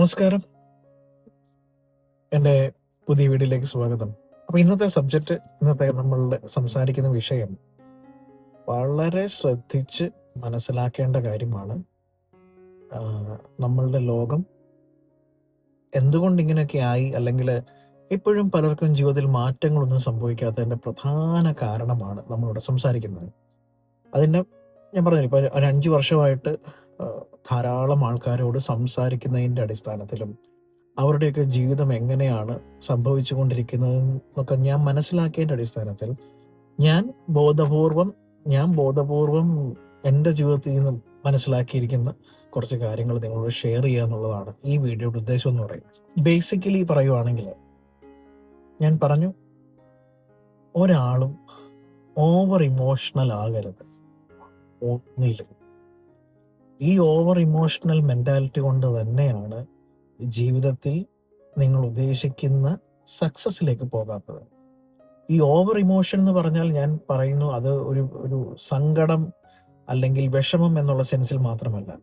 നമസ്കാരം. എന്റെ പുതിയ വീഡിയോയിലേക്ക് സ്വാഗതം. അപ്പൊ ഇന്നത്തെ സബ്ജക്റ്റ് ഇന്നത്തെ നമ്മൾ സംസാരിക്കുന്ന വിഷയം വളരെ ശ്രദ്ധിച്ച് മനസ്സിലാക്കേണ്ട കാര്യമാണ്. നമ്മളുടെ ലോകം എന്തുകൊണ്ട് ഇങ്ങനെയൊക്കെ ആയി അല്ലെങ്കിൽ ഇപ്പോഴും പലർക്കും ജീവിതത്തിൽ മാറ്റങ്ങളൊന്നും സംഭവിക്കാത്തതിന്റെ പ്രധാന കാരണമാണ് നമ്മളിവിടെ സംസാരിക്കുന്നത്. അതിന്റെ ഞാൻ പറഞ്ഞു ഇപ്പൊ ഒരു അഞ്ചു വർഷമായിട്ട് ധാരാളം ആൾക്കാരോട് സംസാരിക്കുന്നതിന്റെ അടിസ്ഥാനത്തിലും അവരുടെയൊക്കെ ജീവിതം എങ്ങനെയാണ് സംഭവിച്ചുകൊണ്ടിരിക്കുന്നത് എന്നൊക്കെ ഞാൻ മനസ്സിലാക്കിയതിന്റെ അടിസ്ഥാനത്തിൽ ഞാൻ ബോധപൂർവം ഞാൻ ബോധപൂർവം എന്റെ ജീവിതത്തിൽ നിന്നും മനസ്സിലാക്കിയിരിക്കുന്ന കുറച്ച് കാര്യങ്ങൾ നിങ്ങളോട് ഷെയർ ചെയ്യുക എന്നുള്ളതാണ് ഈ വീഡിയോയുടെ ഉദ്ദേശം എന്ന് പറയുന്നത്. ബേസിക്കലി പറയുവാണെങ്കിൽ ഞാൻ പറഞ്ഞു ഒരാളും ഓവർ ഇമോഷണൽ ആകരുത്. ഒന്നിലും. ഈ ഓവർ ഇമോഷണൽ മെന്റാലിറ്റി കൊണ്ട് തന്നെയാണ് ജീവിതത്തിൽ നിങ്ങൾ ഉദ്ദേശിക്കുന്ന സക്സസിലേക്ക് പോകാത്തത്. ഈ ഓവർ ഇമോഷൻ എന്ന് പറഞ്ഞാൽ ഞാൻ പറയുന്നു അത് ഒരു ഒരു സങ്കടം അല്ലെങ്കിൽ വിഷമം എന്നുള്ള സെൻസിൽ മാത്രമല്ല.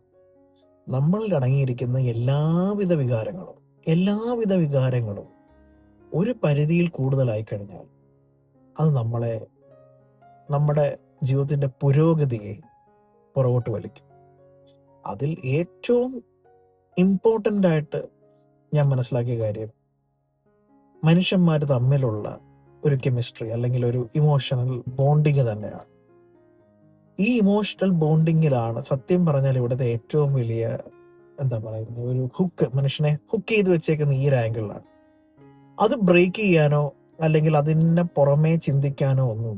നമ്മളിൽ അടങ്ങിയിരിക്കുന്ന എല്ലാവിധ വികാരങ്ങളും എല്ലാവിധ വികാരങ്ങളും ഒരു പരിധിയിൽ കൂടുതലായി കഴിഞ്ഞാൽ അത് നമ്മളെ നമ്മുടെ ജീവിതത്തിന്റെ പുരോഗതിയെ പുറകോട്ട് വലിക്കും. അതിൽ ഏറ്റവും ഇമ്പോർട്ടന്റ് ആയിട്ട് ഞാൻ മനസ്സിലാക്കിയ കാര്യം മനുഷ്യന്മാർ തമ്മിലുള്ള ഒരു കെമിസ്ട്രി അല്ലെങ്കിൽ ഒരു ഇമോഷണൽ ബോണ്ടിങ് തന്നെയാണ്. ഈ ഇമോഷണൽ ബോണ്ടിങ്ങിലാണ് സത്യം പറഞ്ഞാൽ ഇവിടുത്തെ ഏറ്റവും വലിയ എന്താ പറയുന്നത് ഒരു ഹുക്ക് മനുഷ്യനെ ഹുക്ക് ചെയ്ത് വെച്ചേക്കുന്ന ഈ ഒരു അത് ബ്രേക്ക് ചെയ്യാനോ അല്ലെങ്കിൽ അതിനെ പുറമേ ചിന്തിക്കാനോ ഒന്നും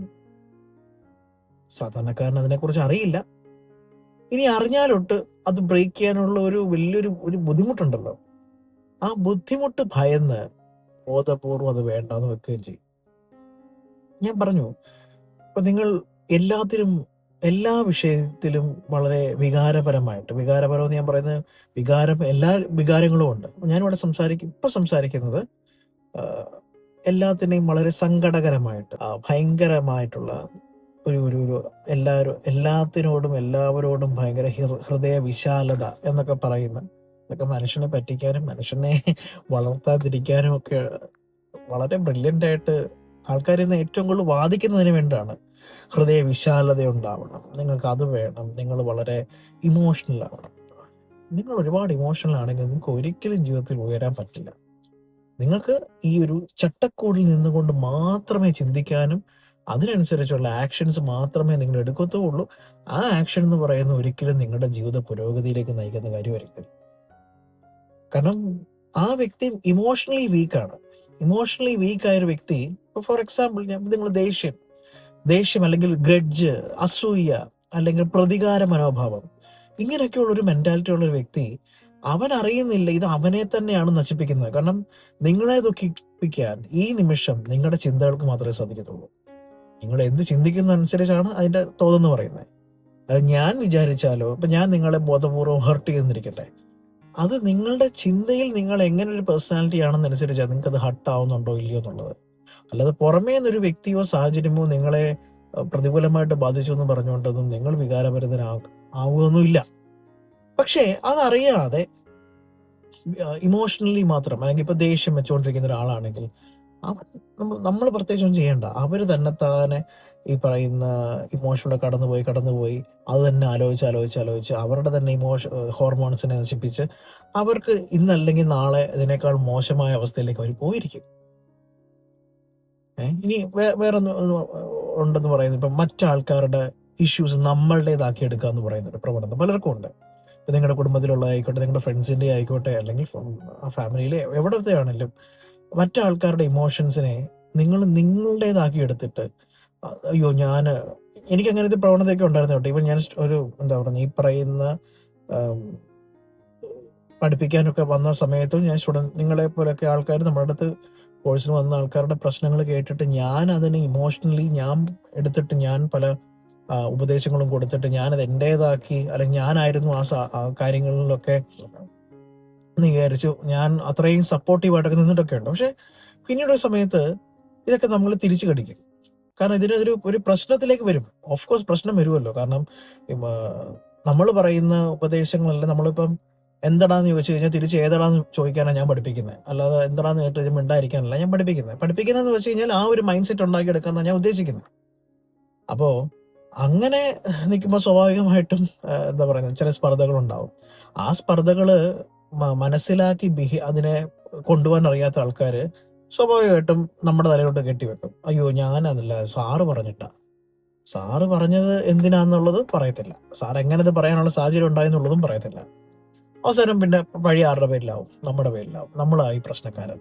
സാധാരണക്കാരൻ അതിനെക്കുറിച്ച് അറിയില്ല. ഇനി അറിഞ്ഞാലൊട്ട് അത് ബ്രേക്ക് ചെയ്യാനുള്ള ഒരു വലിയൊരു ഒരു ബുദ്ധിമുട്ടുണ്ടല്ലോ. ആ ബുദ്ധിമുട്ട് ഭയന്ന് ബോധപൂർവം അത് വേണ്ടെന്ന് വെക്കുകയും ചെയ്യും. ഞാൻ പറഞ്ഞു ഇപ്പൊ നിങ്ങൾ എല്ലാത്തിലും എല്ലാ വിഷയത്തിലും വളരെ വികാരപരമായിട്ട് വികാരപരം എന്ന് ഞാൻ പറയുന്നത് വികാരം എല്ലാ വികാരങ്ങളും ഉണ്ട്. ഞാനിവിടെ സംസാരിക്കും ഇപ്പൊ സംസാരിക്കുന്നത് എല്ലാത്തിനെയും വളരെ സങ്കടകരമായിട്ട് ഭയങ്കരമായിട്ടുള്ള ഒരു ഒരു ഒരു എല്ലാവരും എല്ലാത്തിനോടും എല്ലാവരോടും ഭയങ്കര ഹൃദയ വിശാലത എന്നൊക്കെ പറയുന്ന. അതൊക്കെ മനുഷ്യനെ പറ്റിക്കാനും മനുഷ്യനെ വളർത്താതിരിക്കാനും ഒക്കെ വളരെ ബ്രില്യന്റ് ആയിട്ട് ആൾക്കാർ ഇന്ന് ഏറ്റവും കൂടുതൽ വാദിക്കുന്നതിന് വേണ്ടിയാണ് ഹൃദയ വിശാലത ഉണ്ടാവണം. നിങ്ങൾക്ക് അത് വേണം. നിങ്ങൾ വളരെ ഇമോഷണൽ ആവണം. നിങ്ങൾ ഒരുപാട് ഇമോഷണൽ ആണെങ്കിൽ നിങ്ങൾക്ക് ഒരിക്കലും ജീവിതത്തിൽ ഉയരാൻ പറ്റില്ല. നിങ്ങൾക്ക് ഈ ഒരു ചട്ടക്കൂടിൽ നിന്നുകൊണ്ട് മാത്രമേ ചിന്തിക്കാനും അതിനനുസരിച്ചുള്ള ആക്ഷൻസ് മാത്രമേ നിങ്ങൾ എടുക്കത്തുള്ളൂ. ആ ആക്ഷൻ എന്ന് പറയുന്ന ഒരിക്കലും നിങ്ങളുടെ ജീവിത പുരോഗതിയിലേക്ക് നയിക്കുന്ന കാര്യമായിരിക്കും കാരണം ആ വ്യക്തി ഇമോഷണലി വീക്കാണ് ഇമോഷണലി വീക്ക് ആയ ഒരു വ്യക്തി ഫോർ എക്സാമ്പിൾ ഞാൻ നിങ്ങൾ ദേഷ്യം. ദേഷ്യം അല്ലെങ്കിൽ ഗ്രഡ്ജ് അസൂയ അല്ലെങ്കിൽ പ്രതികാര മനോഭാവം ഇങ്ങനെയൊക്കെയുള്ള ഒരു മെന്റാലിറ്റി ഉള്ള ഒരു വ്യക്തി അവൻ അറിയുന്നില്ല ഇത് അവനെ തന്നെയാണ് നശിപ്പിക്കുന്നത്. കാരണം നിങ്ങളെ ദുഃഖിപ്പിക്കാൻ ഈ നിമിഷം നിങ്ങളുടെ ചിന്തകൾക്ക് മാത്രമേ സാധിക്കത്തുള്ളൂ. നിങ്ങൾ എന്ത് ചിന്തിക്കുന്ന അനുസരിച്ചാണ് അതിന്റെ തോതെന്ന് പറയുന്നത്. അത് ഞാൻ വിചാരിച്ചാലോ ഇപ്പൊ ഞാൻ നിങ്ങളെ ബോധപൂർവം ഹർട്ട് ചെയ്തിരിക്കട്ടെ. അത് നിങ്ങളുടെ ചിന്തയിൽ നിങ്ങൾ എങ്ങനെ ഒരു പേഴ്സണാലിറ്റി ആണെന്നനുസരിച്ചാണ് നിങ്ങൾക്ക് അത് ഹർട്ട് ആവുന്നുണ്ടോ ഇല്ലയോ എന്നുള്ളത്. അല്ലാതെ പുറമേ നിന്നൊരു വ്യക്തിയോ സാഹചര്യമോ നിങ്ങളെ പ്രതികൂലമായിട്ട് ബാധിച്ചു എന്ന് പറഞ്ഞുകൊണ്ടൊന്നും നിങ്ങൾ വികാരഭരിതനാ ആവുകയൊന്നുമില്ല. പക്ഷേ അതറിയാതെ ഇമോഷണലി മാത്രം അല്ലെങ്കിൽ ഇപ്പൊ ദേഷ്യം വെച്ചുകൊണ്ടിരിക്കുന്ന ഒരാളാണെങ്കിൽ നമ്മൾ നമ്മൾ പ്രത്യേകിച്ച് ചെയ്യണ്ട. തന്നെ താനെ ഈ പറയുന്ന ഇമോഷനിലൂടെ കടന്നുപോയി കടന്നുപോയി. അത് തന്നെ ആലോചിച്ച് ആലോചിച്ച് ആലോചിച്ച് അവരുടെ തന്നെ ഇമോഷൻ ഹോർമോൺസിനെ നശിപ്പിച്ച് അവർക്ക് ഇന്നല്ലെങ്കിൽ നാളെ ഇതിനേക്കാൾ മോശമായ അവസ്ഥയിലേക്ക് അവർ പോയിരിക്കും. ഇനി വേറെ ഉണ്ടെന്ന് പറയുന്നത് ഇപ്പം മറ്റാൾക്കാരുടെ ഇഷ്യൂസ് നമ്മളുടേതാക്കി എടുക്കുക എന്ന് പറയുന്ന പ്രവണത. പലർക്കും ഉണ്ട്. ഇപ്പം നിങ്ങളുടെ കുടുംബത്തിലുള്ള ആയിക്കോട്ടെ നിങ്ങളുടെ ഫ്രണ്ട്സിന്റെ ആയിക്കോട്ടെ അല്ലെങ്കിൽ ആ ഫാമിലിയിലെ എവിടത്തെ ആണെങ്കിലും മറ്റാൾക്കാരുടെ ഇമോഷൻസിനെ നിങ്ങൾ നിങ്ങളുടേതാക്കി എടുത്തിട്ട് അയ്യോ ഞാൻ എനിക്ക് അങ്ങനത്തെ പ്രവണതയൊക്കെ ഉണ്ടായിരുന്നു കേട്ടോ. ഞാൻ ഒരു എന്താ പറയുക ഈ പറയുന്ന പഠിപ്പിക്കാനൊക്കെ വന്ന സമയത്തും ഞാൻ സ്റ്റുഡന്റ് നിങ്ങളെ പോലെയൊക്കെ ആൾക്കാർ നമ്മുടെ അടുത്ത് കോഴ്സിന് വന്ന ആൾക്കാരുടെ പ്രശ്നങ്ങൾ കേട്ടിട്ട് ഞാൻ അതിന് ഇമോഷണലി ഞാൻ എടുത്തിട്ട് ഞാൻ പല ഉപദേശങ്ങളും കൊടുത്തിട്ട് ഞാനത് എന്റേതാക്കി അല്ലെങ്കിൽ ഞാനായിരുന്നു ആ കാര്യങ്ങളിലൊക്കെ എന്ന് വിചാരിച്ചു. ഞാൻ അത്രയും സപ്പോർട്ടീവായിട്ടൊക്കെ നിന്നിട്ടൊക്കെ ഉണ്ട്. പക്ഷെ പിന്നീട് ഒരു സമയത്ത് ഇതൊക്കെ നമ്മൾ തിരിച്ചു കടിക്കും. കാരണം ഇതിനൊരു ഒരു പ്രശ്നത്തിലേക്ക് വരും. ഓഫ് കോഴ്സ് പ്രശ്നം വരുമല്ലോ. കാരണം നമ്മൾ പറയുന്ന ഉപദേശങ്ങളല്ല നമ്മളിപ്പം എന്തടാന്ന് ചോദിച്ചു കഴിഞ്ഞാൽ തിരിച്ച് ഏതടാന്ന് ചോദിക്കാനാണ് ഞാൻ പഠിപ്പിക്കുന്നത്. അല്ലാതെ എന്തടാന്ന് കേട്ട് കഴിഞ്ഞാൽ മിണ്ടായിരിക്കാനല്ല ഞാൻ പഠിപ്പിക്കുന്നത്. പഠിപ്പിക്കുന്നതെന്ന് വെച്ച് കഴിഞ്ഞാൽ ആ ഒരു മൈൻഡ് സെറ്റ് ഉണ്ടാക്കിയെടുക്കാന്നാണ് ഞാൻ ഉദ്ദേശിക്കുന്നത്. അപ്പോൾ അങ്ങനെ നിൽക്കുമ്പോൾ സ്വാഭാവികമായിട്ടും എന്താ പറയുന്നത്? ചില സ്പർദ്ധകൾ ഉണ്ടാവും ആ സ്പർദ്ധകൾ മനസ്സിലാക്കി ബിഹി അതിനെ കൊണ്ടുപോകാൻ അറിയാത്ത ആൾക്കാര് സ്വാഭാവികമായിട്ടും നമ്മുടെ തലയിലോട്ട് കെട്ടിവെക്കും. അയ്യോ ഞാനതല്ല സാറ് പറഞ്ഞിട്ടാ. സാറ് പറഞ്ഞത് എന്തിനാന്നുള്ളത് പറയത്തില്ല. സാർ എങ്ങനെ ഇത് പറയാനുള്ള സാഹചര്യം ഉണ്ടായെന്നുള്ളതും പറയത്തില്ല. അവസാനം പിന്നെ വഴി ആരുടെ പേരിലാവും? നമ്മുടെ പേരിലാവും. നമ്മളായി പ്രശ്നക്കാരൻ.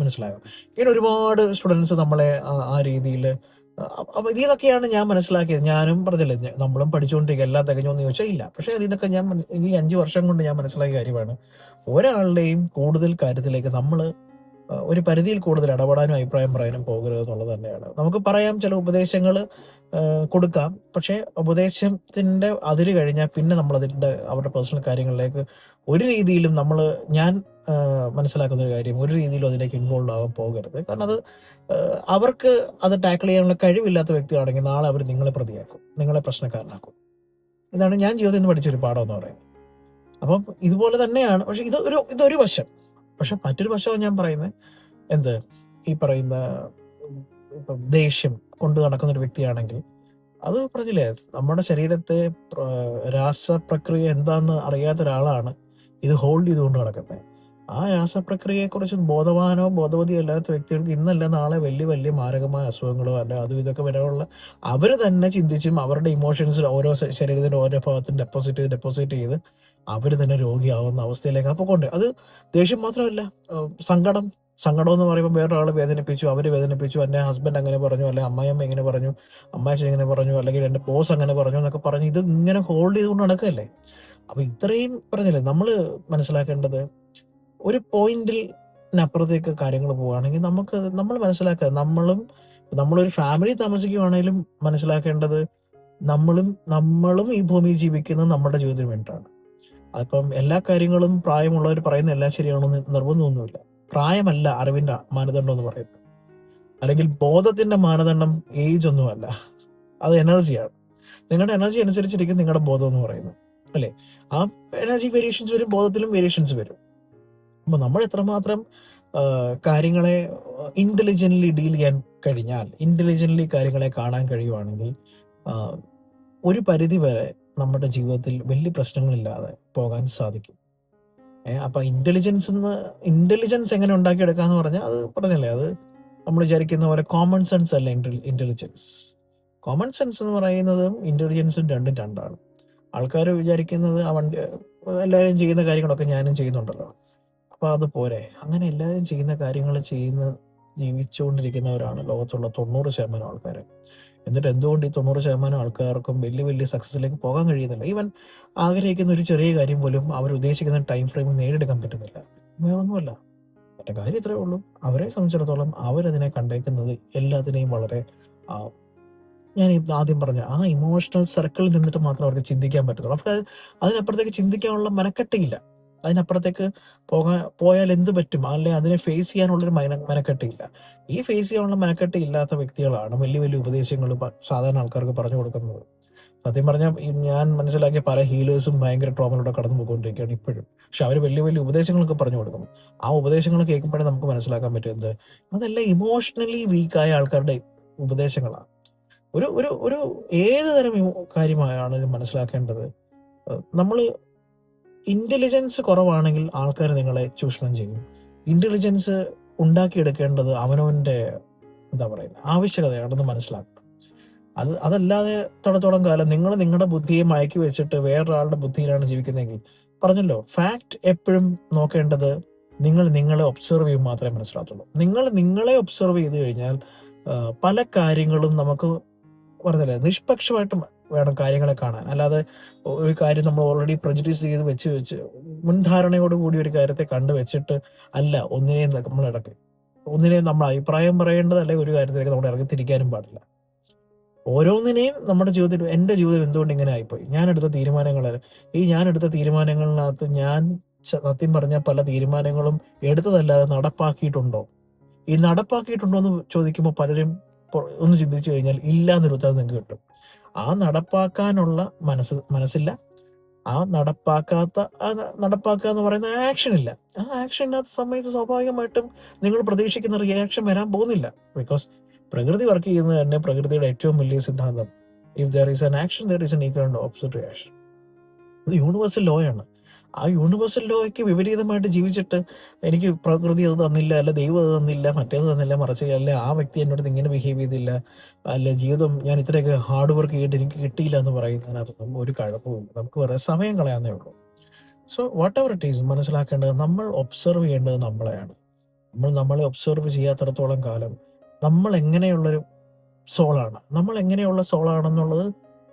മനസ്സിലായോ? ഇങ്ങനെ ഒരുപാട് സ്റ്റുഡൻസ് നമ്മളെ ആ- ആ രീതിയിൽ അപ്പൊ ഇതൊക്കെയാണ് ഞാൻ മനസ്സിലാക്കിയത്. ഞാനും പറഞ്ഞില്ലേ നമ്മളും പഠിച്ചുകൊണ്ടിരിക്കുക എല്ലാം തികഞ്ഞോന്ന് ചോദിച്ചാൽ ഇല്ല. പക്ഷെ ഇതൊക്കെ ഞാൻ ഈ അഞ്ചു വർഷം കൊണ്ട് ഞാൻ മനസ്സിലാക്കിയ കാര്യമാണ്. ഒരാളുടെയും കൂടുതൽ കാര്യത്തിലേക്ക് നമ്മൾ ഒരു പരിധിയിൽ കൂടുതൽ ഇടപെടാനും അഭിപ്രായം പറയാനും പോകരുത് എന്നുള്ളത് തന്നെയാണ്. നമുക്ക് പറയാം ചില ഉപദേശങ്ങൾ കൊടുക്കാം. പക്ഷെ ഉപദേശത്തിന്റെ അതിര് കഴിഞ്ഞാൽ പിന്നെ നമ്മൾ അതിന്റെ അവരുടെ പേഴ്സണൽ കാര്യങ്ങളിലേക്ക് ഒരു രീതിയിലും നമ്മൾ ഞാൻ മനസ്സിലാക്കുന്ന ഒരു കാര്യം. ഒരു രീതിയിലും അതിലേക്ക് ഇൻവോൾവ് ആവാൻ പോകരുത്. കാരണം അത് അവർക്ക് അത് ടാക്കിൾ ചെയ്യാനുള്ള കഴിവില്ലാത്ത വ്യക്തിയാണെങ്കിൽ നാളെ അവർ നിങ്ങളെ പ്രതിയാക്കും. നിങ്ങളെ പ്രശ്നക്കാരനാക്കും. ഇതാണ് ഞാൻ ജീവിതത്തിൽ നിന്ന് പഠിച്ചൊരു പാഠം എന്ന് പറയുന്നത്. അപ്പം ഇതുപോലെ തന്നെയാണ്. പക്ഷെ ഇത് ഒരു ഇതൊരു വശം. പക്ഷെ മറ്റൊരു വശമാണ് ഞാൻ പറയുന്നത്. എന്ത്? ഈ പറയുന്ന ഇപ്പം ദേഷ്യം കൊണ്ട് നടക്കുന്ന ഒരു വ്യക്തിയാണെങ്കിൽ അത് പറഞ്ഞില്ലേ? നമ്മുടെ ശരീരത്തെ രാസപ്രക്രിയ എന്താണെന്ന് അറിയാത്ത ഒരാളാണ് ഇത് ഹോൾഡ് ചെയ്തുകൊണ്ട് നടക്കുന്നത്. ആ രാസപ്രക്രിയയെക്കുറിച്ച് ബോധവാനോ ബോധവതിയോ അല്ലാത്ത വ്യക്തികൾക്ക് ഇന്നല്ല നാളെ വലിയ വലിയ മാരകമായ അസുഖങ്ങളോ അല്ല അതും ഇതൊക്കെ വരാനുള്ള അവർ തന്നെ ചിന്തിച്ചും അവരുടെ ഇമോഷൻസിൽ ഓരോ ശരീരത്തിന്റെ ഓരോ ഭാഗത്തും ഡെപ്പോസിറ്റ് ചെയ്ത് ഡെപ്പോസിറ്റ് ചെയ്ത് അവർ തന്നെ രോഗിയാവുന്ന അവസ്ഥയിലേക്ക് അപ്പോൾ കൊണ്ട് അത് ദേഷ്യം മാത്രമല്ല. സങ്കടം. സങ്കടം എന്ന് പറയുമ്പോൾ വേറൊരാൾ വേദനിപ്പിച്ചു അവർ വേദനിപ്പിച്ചു എന്റെ ഹസ്ബൻഡ് അങ്ങനെ പറഞ്ഞു അല്ലെ അമ്മായിയമ്മ ഇങ്ങനെ പറഞ്ഞു അമ്മാച്ചൻ ഇങ്ങനെ പറഞ്ഞു അല്ലെങ്കിൽ എന്റെ പോസ് അങ്ങനെ പറഞ്ഞു എന്നൊക്കെ പറഞ്ഞു ഇത് ഇങ്ങനെ ഹോൾഡ് ചെയ്തുകൊണ്ട് നടക്കല്ലേ? അപ്പൊ ഇത്രയും പറഞ്ഞില്ലേ? നമ്മൾ മനസ്സിലാക്കേണ്ടത് ഒരു പോയിന്റിൽ അപ്പുറത്തേക്ക് കാര്യങ്ങൾ പോവുകയാണെങ്കിൽ നമുക്ക് നമ്മൾ മനസ്സിലാക്കുക. നമ്മളും നമ്മളൊരു ഫാമിലി താമസിക്കുകയാണെങ്കിലും മനസ്സിലാക്കേണ്ടത് നമ്മളും നമ്മളും ഈ ഭൂമിയിൽ ജീവിക്കുന്നത് നമ്മുടെ ജീവിതത്തിന് വേണ്ടിയിട്ടാണ്. അപ്പം എല്ലാ കാര്യങ്ങളും പ്രായമുള്ളവർ പറയുന്ന എല്ലാം ശരിയാണെന്ന് നിർബന്ധമൊന്നുമില്ല. പ്രായമല്ല അറിവിന്റെ മാനദണ്ഡം എന്ന് പറയുന്നത്. അല്ലെങ്കിൽ ബോധത്തിന്റെ മാനദണ്ഡം ഏജ് ഒന്നുമല്ല അത് എനർജിയാണ് നിങ്ങളുടെ എനർജി അനുസരിച്ചിരിക്കും നിങ്ങളുടെ ബോധം എന്ന് പറയുന്നത്. അല്ലേ? ആ എനർജി വേരിയേഷൻസ് വരും ബോധത്തിലും വേരിയേഷൻസ് വരും. അപ്പൊ നമ്മൾ എത്രമാത്രം കാര്യങ്ങളെ ഇന്റലിജന്റ്ലി ഡീൽ ചെയ്യാൻ കഴിഞ്ഞാൽ ഇന്റലിജന്റ്ലി കാര്യങ്ങളെ കാണാൻ കഴിയുവാണെങ്കിൽ ഒരു പരിധി വരെ നമ്മുടെ ജീവിതത്തിൽ വലിയ പ്രശ്നങ്ങളില്ലാതെ പോകാൻ സാധിക്കും. അപ്പൊ ഇന്റലിജൻസ് ഇന്റലിജൻസ് എങ്ങനെ ഉണ്ടാക്കിയെടുക്കാന്ന് പറഞ്ഞാൽ അത് പറഞ്ഞല്ലേ അത് നമ്മൾ വിചാരിക്കുന്ന പോലെ കോമൺ സെൻസ് അല്ല ഇന്റലിജൻസ് കോമൺ സെൻസ് എന്ന് പറയുന്നതും ഇന്റലിജൻസും രണ്ടും രണ്ടാണ്. ആൾക്കാർ വിചാരിക്കുന്നത് ആ വണ്ടി എല്ലാവരും ചെയ്യുന്ന കാര്യങ്ങളൊക്കെ ഞാനും ചെയ്യുന്നുണ്ടല്ലോ. അപ്പൊ അത് പോരെ. അങ്ങനെ എല്ലാവരും ചെയ്യുന്ന കാര്യങ്ങൾ ചെയ്യുന്ന ജീവിച്ചുകൊണ്ടിരിക്കുന്നവരാണ് ലോകത്തുള്ള തൊണ്ണൂറ് ശതമാനം ആൾക്കാർ എന്നിട്ട് എന്തുകൊണ്ട് ഈ തൊണ്ണൂറ് ശതമാനം ആൾക്കാർക്കും വലിയ വലിയ സക്സസിലേക്ക് പോകാൻ കഴിയുന്നില്ല? ഈവൻ ആഗ്രഹിക്കുന്ന ഒരു ചെറിയ കാര്യം പോലും അവർ ഉദ്ദേശിക്കുന്ന ടൈം ഫ്രെയിമിൽ നേടിയെടുക്കാൻ പറ്റുന്നില്ല. വേറൊന്നുമല്ല. മറ്റേ കാര്യം ഇത്രേ ഉള്ളൂ. അവരെ സംബന്ധിച്ചിടത്തോളം അവരതിനെ കണ്ടേക്കുന്നത് എല്ലാത്തിനെയും വളരെ ഞാൻ ആദ്യം പറഞ്ഞ ആ ഇമോഷണൽ സർക്കിളിൽ നിന്നിട്ട് മാത്രം അവർക്ക് ചിന്തിക്കാൻ പറ്റത്തുള്ളൂ. അവർക്ക് അതിനപ്പുറത്തേക്ക് ചിന്തിക്കാനുള്ള മനക്കെട്ടില്ല. അതിനപ്പുറത്തേക്ക് പോകാൻ പോയാൽ എന്ത് പറ്റും? അല്ലെ അതിനെ ഫേസ് ചെയ്യാനുള്ളൊരു മന മനക്കെട്ടില്ല. ഈ ഫേസ് ചെയ്യാനുള്ള മനക്കെട്ട് ഇല്ലാത്ത വ്യക്തികളാണ് വലിയ വലിയ ഉപദേശങ്ങൾ സാധാരണ ആൾക്കാർക്ക് പറഞ്ഞു കൊടുക്കുന്നത്. സത്യം പറഞ്ഞാൽ ഞാൻ മനസ്സിലാക്കിയ പല ഹീലേഴ്സും ഭയങ്കര ട്രോമയിലൂടെ കടന്നു പോയിക്കൊണ്ടിരിക്കുകയാണ് ഇപ്പോഴും. പക്ഷെ അവർ വലിയ വലിയ ഉപദേശങ്ങളൊക്കെ പറഞ്ഞു കൊടുക്കുന്നു. ആ ഉപദേശങ്ങൾ കേൾക്കുമ്പോഴേ നമുക്ക് മനസ്സിലാക്കാൻ പറ്റുന്നത് അതെല്ലാം ഇമോഷണലി വീക്കായ ആൾക്കാരുടെ ഉപദേശങ്ങളാണ്. ഒരു ഒരു ഒരു ഏത് തരം കാര്യമായാണ് മനസ്സിലാക്കേണ്ടത്? നമ്മൾ ഇന്റലിജൻസ് കുറവാണെങ്കിൽ ആൾക്കാർ നിങ്ങളെ ചൂഷണം ചെയ്യും. ഇന്റലിജൻസ് ഉണ്ടാക്കിയെടുക്കേണ്ടത് അവനവന്റെ എന്താ പറയുന്നത്? ആവശ്യകതയാണെന്ന് മനസ്സിലാക്കണം. അത് അതല്ലാതെ തൊടത്തോളം കാലം നിങ്ങൾ നിങ്ങളുടെ ബുദ്ധിയെ മയക്കി വെച്ചിട്ട് വേറൊരാളുടെ ബുദ്ധിയിലാണ് ജീവിക്കുന്നതെങ്കിൽ പറഞ്ഞല്ലോ ഫാക്ട് എപ്പോഴും നോക്കേണ്ടത് നിങ്ങൾ നിങ്ങളെ ഒബ്സർവ് ചെയ്യും മാത്രമേ മനസ്സിലാകത്തുള്ളൂ. നിങ്ങൾ നിങ്ങളെ ഒബ്സർവ് ചെയ്ത് കഴിഞ്ഞാൽ പല കാര്യങ്ങളും നമുക്ക് പറഞ്ഞില്ലേ നിഷ്പക്ഷമായിട്ട് വേണം കാര്യങ്ങളെ കാണാൻ. അല്ലാതെ ഒരു കാര്യം നമ്മൾ ഓൾറെഡി പ്രൊജഡ്യൂസ് ചെയ്ത് വെച്ച് വെച്ച് മുൻധാരണയോട് കൂടി ഒരു കാര്യത്തെ കണ്ടു വെച്ചിട്ട് അല്ല ഒന്നിനെയും നമ്മൾ ഇടയ്ക്ക് ഒന്നിനെയും നമ്മൾ അഭിപ്രായം പറയേണ്ടതല്ല ഒരു കാര്യത്തിലേക്ക് നമ്മൾ ഇറങ്ങിത്തിരിക്കാനും പാടില്ല. ഓരോന്നിനെയും നമ്മുടെ ജീവിതത്തിൽ എന്റെ ജീവിതം എന്തുകൊണ്ട് ഇങ്ങനെ ആയിപ്പോയി? ഞാൻ എടുത്ത തീരുമാനങ്ങൾ ഈ ഞാൻ എടുത്ത തീരുമാനങ്ങളിനകത്ത് ഞാൻ സത്യം പറഞ്ഞ പല തീരുമാനങ്ങളും എടുത്തതല്ലാതെ നടപ്പാക്കിയിട്ടുണ്ടോ? ഈ നടപ്പാക്കിയിട്ടുണ്ടോ എന്ന് ചോദിക്കുമ്പോൾ പലരും ഒന്ന് ചിന്തിച്ചു കഴിഞ്ഞാൽ ഇല്ല എന്നൊരു ഉത്തരം നിങ്ങൾക്ക് കിട്ടും. ആ നടപ്പാക്കാനുള്ള മനസ്സ് മനസ്സില്ല. ആ നടപ്പാക്കാത്ത നടപ്പാക്കുക എന്ന് പറയുന്ന ആക്ഷൻ ഇല്ല. ആ ആക്ഷൻ ഇല്ലാത്ത സമയത്ത് സ്വാഭാവികമായിട്ടും നിങ്ങൾ പ്രതീക്ഷിക്കുന്ന റിയാക്ഷൻ വരാൻ പോകുന്നില്ല. ബിക്കോസ് പ്രകൃതി വർക്ക് ചെയ്യുന്നത് തന്നെ പ്രകൃതിയുടെ ഏറ്റവും വലിയ സിദ്ധാന്തം. If there is an action there is an equal opposite reaction ഇത് യൂണിവേഴ്സൽ ലോ ആണ്. ആ യൂണിവേഴ്സൽ ലോയ്ക്ക് വിപരീതമായിട്ട് ജീവിച്ചിട്ട് എനിക്ക് പ്രകൃതി അത് തന്നില്ല അല്ല ദൈവം അത് തന്നില്ല മറ്റേത് തന്നില്ല മറിച്ച് അല്ല ആ വ്യക്തി എന്നോട് ഇങ്ങനെ ബിഹേവ് ചെയ്തില്ല അല്ല ജീവിതം ഞാൻ ഇത്രയൊക്കെ ഹാർഡ് വർക്ക് ചെയ്തിട്ട് എനിക്ക് കിട്ടിയില്ല എന്ന് പറയുന്നതിനകത്തൊന്നും ഒരു കുഴപ്പമില്ല നമുക്ക് വെറുതെ സമയം കളയാന്നേ ഉള്ളൂ. So whatever it is മനസ്സിലാക്കേണ്ടത് നമ്മൾ ഒബ്സർവ് ചെയ്യേണ്ടത് നമ്മളെയാണ്. നമ്മൾ നമ്മളെ ഒബ്സർവ് ചെയ്യാത്തിടത്തോളം കാലം നമ്മൾ എങ്ങനെയുള്ളൊരു സോളാണ് നമ്മൾ എങ്ങനെയുള്ള സോളാണെന്നുള്ളത്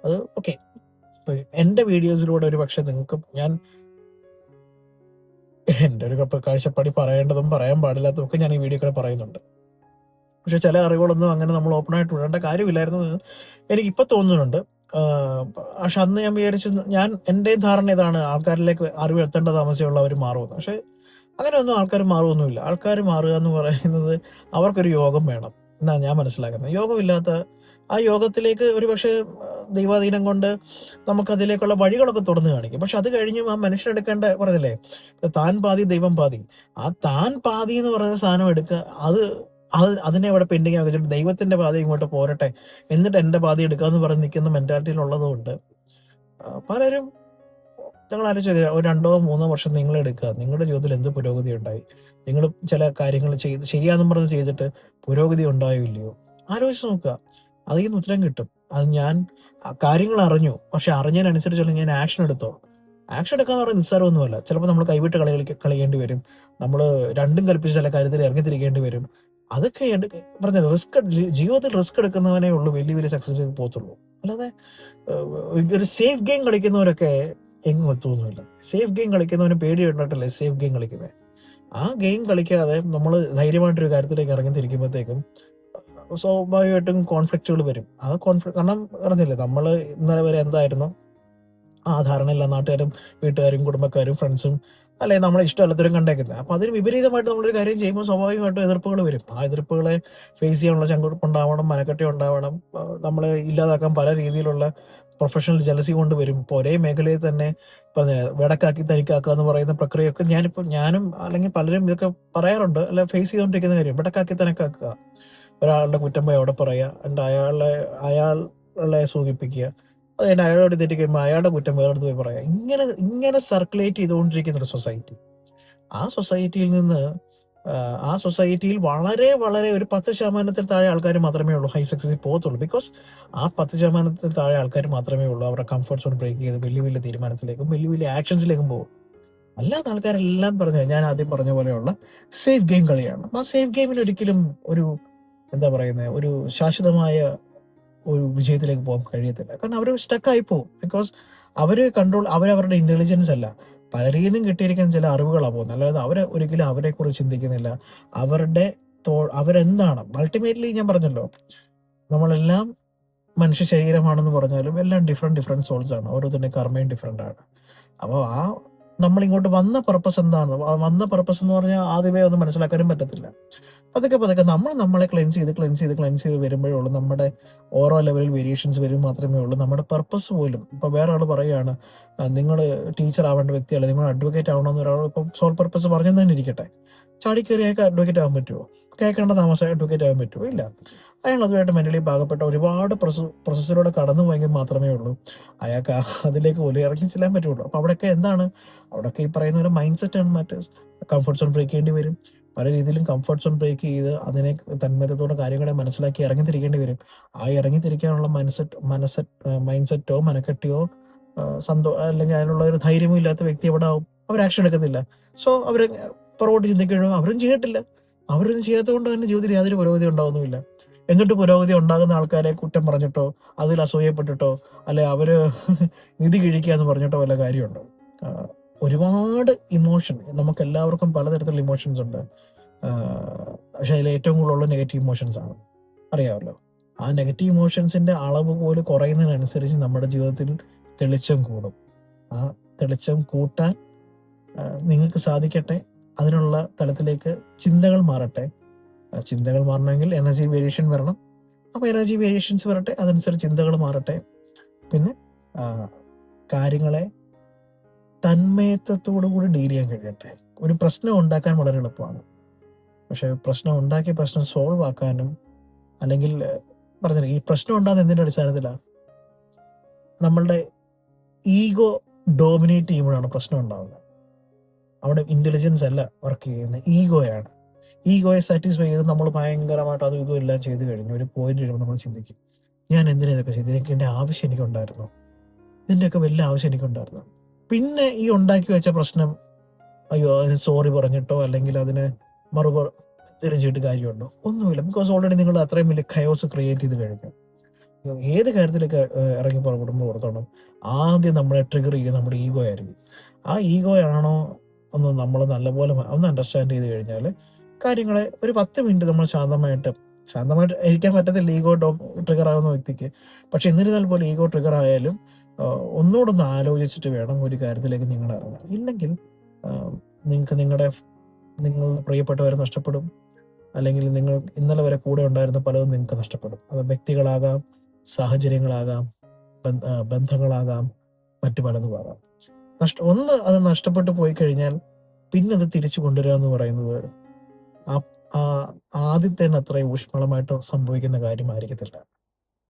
അത് ഓക്കെ എന്റെ വീഡിയോസിലൂടെ ഒരു പക്ഷെ നിങ്ങൾക്ക് ഞാൻ എന്റെ ഒരു കാഴ്ചപ്പാടി പറയേണ്ടതും പറയാൻ പാടില്ലാത്തതൊക്കെ ഞാൻ ഈ വീഡിയോ കൂടെ പറയുന്നുണ്ട്. പക്ഷെ ചില അറിവുകളൊന്നും അങ്ങനെ നമ്മൾ ഓപ്പൺ ആയിട്ട് വിടേണ്ട കാര്യമില്ലായിരുന്നു എന്ന് എനിക്ക് ഇപ്പൊ തോന്നുന്നുണ്ട് പക്ഷെ അന്ന് ഞാൻ വിചാരിച്ചു ഞാൻ എന്റെ ധാരണ ഇതാണ് ആൾക്കാരിലേക്ക് അറിവ് എത്തേണ്ട താമസിയുള്ളവർ മാറുമെന്ന്. പക്ഷെ അങ്ങനെയൊന്നും ആൾക്കാർ മാറുമൊന്നുമില്ല ആൾക്കാർ മാറുക എന്ന് പറയുന്നത് അവർക്കൊരു യോഗം വേണം എന്നാണ് ഞാൻ മനസ്സിലാക്കുന്നത്. യോഗമില്ലാത്ത ആ യോഗത്തിലേക്ക് ഒരു പക്ഷേ ദൈവാധീനം കൊണ്ട് നമുക്ക് അതിലേക്കുള്ള വഴികളൊക്കെ തുറന്നു കാണിക്കും. പക്ഷെ അത് കഴിഞ്ഞും ആ മനുഷ്യനെടുക്കേണ്ട പറഞ്ഞില്ലേ താൻ പാതി ദൈവം പാതി. ആ താൻ പാതി എന്ന് പറയുന്ന സാധനം എടുക്കുക അത് അത് അതിനെ ഇവിടെ പെൻഡിങ് ആകും ദൈവത്തിന്റെ പാതി ഇങ്ങോട്ട് പോരട്ടെ എന്നിട്ട് എന്റെ പാതി എന്ന് പറഞ്ഞ് നിൽക്കുന്ന ആ, പലരും ഞങ്ങൾ ആലോചിച്ചത് ഒരു രണ്ടോ മൂന്നോ വർഷം നിങ്ങൾ എടുക്കുക. നിങ്ങളുടെ ജീവിതത്തിൽ എന്ത് പുരോഗതി ഉണ്ടായി? നിങ്ങൾ ചില കാര്യങ്ങൾ ചെയ്ത് ശരിയാന്നും പറഞ്ഞ് ചെയ്തിട്ട് പുരോഗതി ഉണ്ടായോ ഇല്ലയോ? ആലോചിച്ച് നോക്കുക. അതിൽ നിന്ന് ഉത്തരം കിട്ടും. അത് ഞാൻ കാര്യങ്ങൾ അറിഞ്ഞു. പക്ഷെ അറിഞ്ഞതിനനുസരിച്ചുള്ള ഞാൻ ആക്ഷൻ എടുത്തോ ആക്ഷൻ എടുക്കാന്ന് പറയുന്നത് നിസ്സാരമൊന്നുമല്ല. ചിലപ്പോൾ നമ്മൾ കൈവിട്ട് കളി കളിയേണ്ടി വരും. നമ്മൾ രണ്ടും കൽപ്പിച്ച് ചില കാര്യത്തിൽ ഇറങ്ങിത്തിരിക്കേണ്ടി വരും. അതൊക്കെ പറഞ്ഞ റിസ്ക് ജീവിതത്തിൽ റിസ്ക് എടുക്കുന്നവനേ ഉള്ളൂ. വലിയ വലിയ സക്സസ് പോകത്തുള്ളൂ. അല്ലാതെ ഒരു സേഫ് ഗെയിം കളിക്കുന്നവരൊക്കെ എങ്ങും എത്തുമൊന്നുമില്ല സേഫ് ഗെയിം കളിക്കുന്നവന് പേടി കണ്ടിട്ടല്ലേ സേഫ് ഗെയിം കളിക്കുന്നത് ആ ഗെയിം കളിക്കാതെ നമ്മൾ ധൈര്യമായിട്ടൊരു കാര്യത്തിലേക്ക് ഇറങ്ങി തിരിക്കുമ്പോഴത്തേക്കും സ്വാഭാവികമായിട്ടും കോൺഫ്ലിക്റ്റുകൾ വരും. ആ കോൺഫ്ലിക്ട് കാരണം അറിഞ്ഞില്ലേ നമ്മൾ ഇന്നലെ വരെ എന്തായിരുന്നു? ആ ധാരണയില്ല നാട്ടുകാരും വീട്ടുകാരും കുടുംബക്കാരും ഫ്രണ്ട്സും അല്ലെ നമ്മളെ ഇഷ്ടമല്ലാത്തവരും കണ്ടേക്കുന്നത്. അപ്പൊ അതിന് വിപരീതമായിട്ട് നമ്മളൊരു കാര്യം ചെയ്യുമ്പോൾ സ്വാഭാവികമായിട്ടും എതിർപ്പുകൾ വരും. ആ എതിർപ്പുകളെ ഫേസ് ചെയ്യാനുള്ള ചങ്കുറപ്പ് ഉണ്ടാവണം മനക്കെട്ടി ഉണ്ടാവണം. നമ്മളെ ഇല്ലാതാക്കാൻ പല രീതിയിലുള്ള പ്രൊഫഷണൽ ജലസി കൊണ്ട് വരും. ഇപ്പോൾ ഒരേ മേഖലയിൽ തന്നെ പറഞ്ഞ വെടക്കാക്കി തനിക്കാക്കുക എന്ന് പറയുന്ന പ്രക്രിയയൊക്കെ ഞാനിപ്പോൾ ഞാനും അല്ലെങ്കിൽ പലരും ഇതൊക്കെ പറയാറുണ്ട്. അല്ല ഫേസ് ചെയ്തുകൊണ്ടിരിക്കുന്ന കാര്യം വെടക്കാക്കി തനക്കാക്കുക. ഒരാളുടെ കുറ്റം പോയി അവിടെ പറയുക എന്നിട്ട് അയാളെ അയാളെ സൂചിപ്പിക്കുക. അത് കഴിഞ്ഞ് അയാളോട് തെറ്റി കഴിയുമ്പോൾ അയാളുടെ കുറ്റം വേറെടുത്ത് പോയി പറയുക ഇങ്ങനെ ഇങ്ങനെ സർക്കുലേറ്റ് ചെയ്തുകൊണ്ടിരിക്കുന്ന ഒരു സൊസൈറ്റി ആ സൊസൈറ്റിയിൽ നിന്ന് ആ, ആ സൊസൈറ്റിയിൽ വളരെ വളരെ ഒരു പത്ത് ശതമാനത്തിൽ താഴെ ആൾക്കാർ മാത്രമേ ഉള്ളൂ ഹൈ സക്സസ് പോകത്തുള്ളൂ. ബിക്കോസ് ആ പത്ത് ശതമാനത്തിൽ താഴെ ആൾക്കാർ മാത്രമേ ഉള്ളൂ. അവരുടെ കംഫർട്ട് സോൺ ബ്രേക്ക് ചെയ്ത് വലിയ വലിയ തീരുമാനത്തിലേക്കും വലിയ വലിയ ആക്ഷൻസിലേക്കും പോകും. അല്ലാത്ത ആൾക്കാരെല്ലാം പറഞ്ഞു ഞാൻ ആദ്യം പറഞ്ഞ പോലെയുള്ള സേഫ് ഗെയിം കളിയാണ്. ആ സേഫ് ഗെയിമിന് ഒരിക്കലും ഒരു എന്താ പറയുന്നത് ഒരു ശാശ്വതമായ ഒരു വിജയത്തിലേക്ക് പോകാൻ കഴിയത്തില്ല. കാരണം അവർ സ്റ്റക്കായി പോകും ബിക്കോസ് അവർ കൺട്രോൾ അവരവരുടെ ഇന്റലിജൻസ് അല്ല. പലരിൽ നിന്നും കിട്ടിയിരിക്കുന്ന ചില അറിവുകളാണ് പോകുന്നത്. അല്ലാതെ അവർ ഒരിക്കലും അവരെക്കുറിച്ച് ചിന്തിക്കുന്നില്ല. അവരുടെ തോ- അവരെന്താണ്? അൾട്ടിമേറ്റ്ലി ഞാൻ പറഞ്ഞല്ലോ നമ്മളെല്ലാം മനുഷ്യ ശരീരമാണെന്ന് പറഞ്ഞാലും എല്ലാം ഡിഫറെന്റ് ഡിഫറെന്റ് സോൾസ് ആണ്. ഓരോരുത്തരുടെ കർമ്മയും ഡിഫറെന്റ് ആണ്. അപ്പോൾ ആ നമ്മൾ ഇങ്ങോട്ട് വന്ന പർപ്പസ് എന്താണ് വന്ന പർപ്പസ് എന്ന് പറഞ്ഞാൽ ആദ്യമേ ഒന്നും മനസ്സിലാക്കാനും പറ്റത്തില്ല. പതുക്കെ പതുക്കെ നമ്മൾ നമ്മളെ ക്ലെൻസ് ചെയ്ത് ക്ലെൻസ് ചെയ്ത് ക്ലെൻസ് ചെയ്ത് വരുമ്പോഴേ ഉള്ളൂ. നമ്മുടെ ഓരോ ലെവലിൽ വേരിയേഷൻസ് വരും മാത്രമേ ഉള്ളൂ. നമ്മുടെ പർപ്പസ് പോലും ഇപ്പൊ വേറെ ആൾ പറയുകയാണ് നിങ്ങൾ ടീച്ചർ ആവേണ്ട വ്യക്തിയല്ല നിങ്ങൾ അഡ്വക്കേറ്റ് ആവണമെന്ന് ഒരാൾ ഇപ്പം സോൾ പർപ്പസ് പറഞ്ഞു തന്നെ ഇരിക്കട്ടെ. ചാടിക്കയറി അയാൾക്ക് അഡ്വക്കേറ്റ് ആകാൻ പറ്റുമോ കേൾക്കേണ്ട താമസം അഡ്വക്കേറ്റ് ആകാൻ പറ്റുമോ ഇല്ല. അയാൾ അതുമായിട്ട് മെന്റലി പാകപ്പെട്ട ഒരുപാട് പ്രോസസ്സിലൂടെ കടന്നു പോയെങ്കിൽ മാത്രമേ ഉള്ളൂ. അയാൾക്ക് അതിലേക്ക് പോലും ഇറങ്ങി ചെല്ലാൻ പറ്റുള്ളൂ. അപ്പൊ അവിടെയൊക്കെ എന്താണ്? അവിടെയൊക്കെ ഈ പറയുന്ന ഒരു മൈൻഡ് സെറ്റ് ആണ് കംഫർട്ട് സോൺ ബ്രേക്ക് ചെയ്യേണ്ടി വരും. പല രീതിയിലും കംഫർട്ട് സോൺ ബ്രേക്ക് ചെയ്ത് അതിനെ തന്മയത്തോടെ കാര്യങ്ങളെ മനസ്സിലാക്കി ഇറങ്ങി തിരിക്കേണ്ടി വരും. ആ ഇറങ്ങി തിരിക്കാനുള്ള മനസ്സെറ്റ് മനസ്സെറ്റ് മൈൻഡ് സെറ്റോ മനക്കെട്ടിയോ സന്തോ അല്ലെങ്കിൽ അതിനുള്ള ഒരു ധൈര്യമോ ഇല്ലാത്ത വ്യക്തി എവിടെ ആവും അവർ ആക്ഷൻ എടുക്കത്തില്ല. സോ അവർ പുറകോട്ട് ചിന്തിക്കുകയോ അവരും ചെയ്തിട്ടില്ല. അവരൊന്നും ചെയ്യാത്തത് കൊണ്ട് തന്നെ ജീവിതത്തിൽ യാതൊരു പുരോഗതി ഉണ്ടാവുന്നുമില്ല. എന്നിട്ട് പുരോഗതി ഉണ്ടാകുന്ന ആൾക്കാരെ കുറ്റം പറഞ്ഞിട്ടോ അതിൽ അസൂയപ്പെട്ടിട്ടോ അല്ലെ അവർ നിധി കിഴിക്കുക എന്ന് പറഞ്ഞിട്ടോ വല്ല കാര്യമുണ്ടോ? ഒരുപാട് ഇമോഷൻ നമുക്ക് എല്ലാവർക്കും പലതരത്തിലുള്ള ഇമോഷൻസ് ഉണ്ട്. പക്ഷെ അതിൽ ഏറ്റവും കൂടുതലുള്ള നെഗറ്റീവ് ഇമോഷൻസ് ആണ്. അറിയാമല്ലോ? ആ നെഗറ്റീവ് ഇമോഷൻസിന്റെ അളവ് പോലും കുറയുന്നതിനനുസരിച്ച് നമ്മുടെ ജീവിതത്തിൽ തെളിച്ചം കൂടും. ആ തെളിച്ചം കൂട്ടാൻ നിങ്ങൾക്ക് സാധിക്കട്ടെ. അതിനുള്ള തലത്തിലേക്ക് ചിന്തകൾ മാറട്ടെ. ചിന്തകൾ മാറണമെങ്കിൽ എനർജി വേരിയേഷൻ വരണം. അപ്പോൾ എനർജി വേരിയേഷൻസ് വരട്ടെ അതനുസരിച്ച് ചിന്തകൾ മാറട്ടെ. പിന്നെ കാര്യങ്ങളെ തന്മയത്വത്തോടു കൂടി ഡീൽ ചെയ്യാൻ കഴിയട്ടെ. ഒരു പ്രശ്നം ഉണ്ടാക്കാൻ വളരെ എളുപ്പമാണ്. പക്ഷെ പ്രശ്നം ഉണ്ടാക്കി പ്രശ്നം സോൾവ് ആക്കാനും അല്ലെങ്കിൽ പറഞ്ഞില്ല ഈ പ്രശ്നം ഉണ്ടാകുന്ന എന്തിന്റെ അടിസ്ഥാനത്തിലാണ് നമ്മളുടെ ഈഗോ ഡോമിനേറ്റ് ചെയ്യുമ്പോഴാണ് പ്രശ്നം ഉണ്ടാകുന്നത് അവിടെ ഇന്റലിജൻസ് അല്ല വർക്ക് ചെയ്യുന്നത്. ഈഗോയാണ് ഈഗോയെ സാറ്റിസ്ഫൈ ചെയ്ത് നമ്മൾ ഭയങ്കരമായിട്ട് അതും ഇതും എല്ലാം ചെയ്ത് കഴിഞ്ഞു ഒരു പോയിന്റ് വരുമ്പോൾ നമ്മൾ ചിന്തിക്കും ഞാൻ എന്തിനാ ഇതൊക്കെ ചെയ്തു? എനിക്ക് എന്റെ ആവശ്യം എനിക്കുണ്ടായിരുന്നു? ഇതിന്റെയൊക്കെ വലിയ ആവശ്യം എനിക്കുണ്ടായിരുന്നു? പിന്നെ ഈ ഉണ്ടാക്കി വെച്ച പ്രശ്നം അയ്യോ അതിന് സോറി പറഞ്ഞിട്ടോ? അല്ലെങ്കിൽ അതിന് മറുപ തിരിച്ചിട്ട് കാര്യമുണ്ടോ? ഒന്നുമില്ല. ബിക്കോസ് ഓൾറെഡി നിങ്ങൾ അത്രയും വലിയ കയോസ് ക്രിയേറ്റ് ചെയ്ത് കഴിഞ്ഞു. ഏത് കാര്യത്തിലൊക്കെ ഇറങ്ങി പുറപ്പെടുമ്പോൾ ഓർത്തോണം? ആദ്യം നമ്മളെ ട്രിഗർ ചെയ്യുക നമ്മുടെ ഈഗോ ആയിരിക്കും. ആ ഈഗോ ആണോ ഒന്ന് നമ്മൾ നല്ലപോലെ ഒന്ന് അണ്ടർസ്റ്റാൻഡ് ചെയ്ത് കഴിഞ്ഞാൽ കാര്യങ്ങളെ ഒരു പത്ത് മിനിറ്റ് നമ്മൾ ശാന്തമായിട്ട് ശാന്തമായിട്ട് ഇരിക്കാൻ പറ്റത്തില്ല ഈഗോ ഡോം ട്രിഗർ ആവുന്ന വ്യക്തിക്ക്. പക്ഷെ എന്നിരുന്നാൽ പോലും ഈഗോ ട്രിഗർ ആയാലും ആഹ്, ഒന്നുകൂടെ ഒന്ന് ആലോചിച്ചിട്ട് വേണം ഒരു കാര്യത്തിലേക്ക് നിങ്ങൾ ഇറങ്ങാൻ. ഇല്ലെങ്കിൽ നിങ്ങൾക്ക് നിങ്ങളുടെ നിങ്ങളുടെ പ്രിയപ്പെട്ടവരെ നഷ്ടപ്പെടും. അല്ലെങ്കിൽ നിങ്ങൾ ഇന്നലെ വരെ കൂടെ ഉണ്ടായിരുന്ന പലതും നിങ്ങൾക്ക് നഷ്ടപ്പെടും. അത് വ്യക്തികളാകാം സാഹചര്യങ്ങളാകാം ബന്ധങ്ങളാകാം മറ്റു പലതും ആകാം. നഷ്ട ഒന്ന് അത് നഷ്ടപ്പെട്ടു പോയി കഴിഞ്ഞാൽ പിന്നെ അത് തിരിച്ചു കൊണ്ടുവരിക എന്ന് പറയുന്നത് ആ ആ ആദ്യത്തേന് അത്രയും ഊഷ്മളമായിട്ട് സംഭവിക്കുന്ന കാര്യമായിരിക്കത്തില്ല.